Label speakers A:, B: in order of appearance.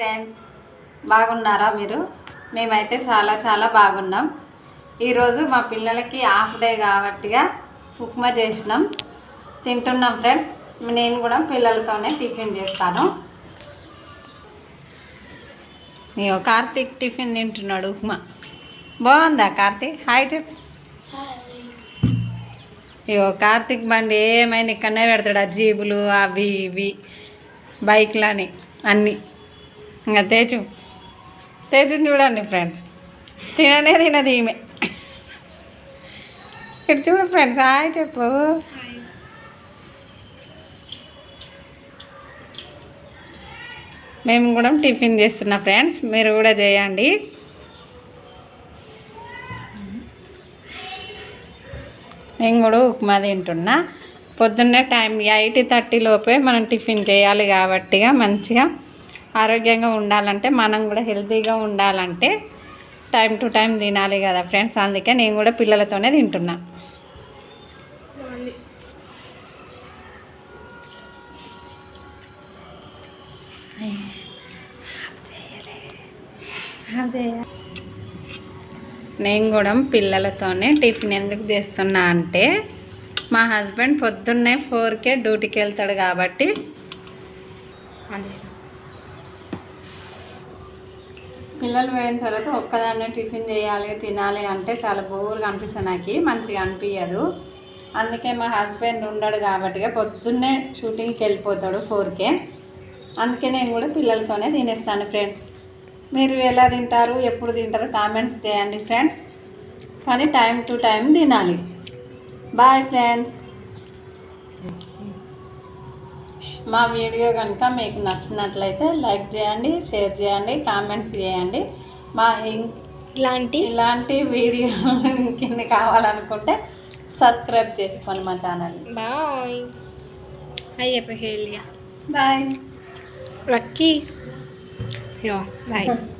A: Friends బాగున్నారా మీరు? మేమైతే చాలా చాలా బాగున్నాం. ఈరోజు మా పిల్లలకి హాఫ్ డే కాబట్టిగా ఉప్మా చేసినాం. తింటున్నాం ఫ్రెండ్స్. నేను కూడా పిల్లలతోనే టిఫిన్ చేస్తాను. ఇగో కార్తీక్ టిఫిన్ తింటున్నాడు ఉప్మా. బాగుందా కార్తీక్? హాయ్ చెప్పు. ఇగో కార్తీక్ బండి ఏమైనా ఇక్కడనే పెడతాడు ఆ జీబులు అవి ఇవి బైక్లని అన్నీ. ఇంకా తేజు. తేజుని చూడండి ఫ్రెండ్స్. తిననే తినది ఈమె. ఇటు చూడు ఫ్రెండ్స్ హాయ్ చెప్పు. మేము కూడా టిఫిన్ చేస్తున్నా ఫ్రెండ్స్ మీరు కూడా చేయండి. నేను కూడా ఉప్మా తింటున్నా. పొద్దున్నే టైం ఎయిట్ థర్టీ లోపే మనం టిఫిన్ చేయాలి కాబట్టిగా మంచిగా. ఆరోగ్యంగా ఉండాలంటే మనం కూడా హెల్తీగా ఉండాలంటే టైం టు టైం తినాలి కదా ఫ్రెండ్స్. అందుకే నేను కూడా పిల్లలతోనే తింటున్నా. నేను కూడా పిల్లలతోనే టిఫిన్ ఎందుకు చేస్తున్నా అంటే మా హస్బెండ్ పొద్దున్నే ఫోర్కే డ్యూటీకి వెళ్తాడు కాబట్టి. పిల్లలు పోయిన తర్వాత ఒక్కదాన్నే టిఫిన్ చేయాలి తినాలి అంటే చాలా బోర్గా అనిపిస్తుంది నాకు. మంచిగా అనిపించదు అందుకే మా హస్బెండ్ ఉండడు కాబట్టి పొద్దున్నే షూటింగ్కి వెళ్ళిపోతాడు ఫోర్కే. అందుకే నేను కూడా పిల్లలతోనే తినేస్తాను ఫ్రెండ్స్. మీరు ఎలా తింటారు ఎప్పుడు తింటారు కామెంట్స్ చేయండి ఫ్రెండ్స్. కానీ టైం టు టైం తినాలి. Bye friends. మా వీడియో కనుక మీకు నచ్చినట్లయితే లైక్ చేయండి షేర్ చేయండి కామెంట్స్ చేయండి. మా
B: ఇలాంటి
A: ఇలాంటి వీడియో ఇంకెన్ని కావాలనుకుంటే సబ్స్క్రైబ్ చేసుకోండి మా ఛానల్.
B: బాయ్. అయ్యప్ప హేలియా.
A: బాయ్.
B: రక్కీ యో బాయ్.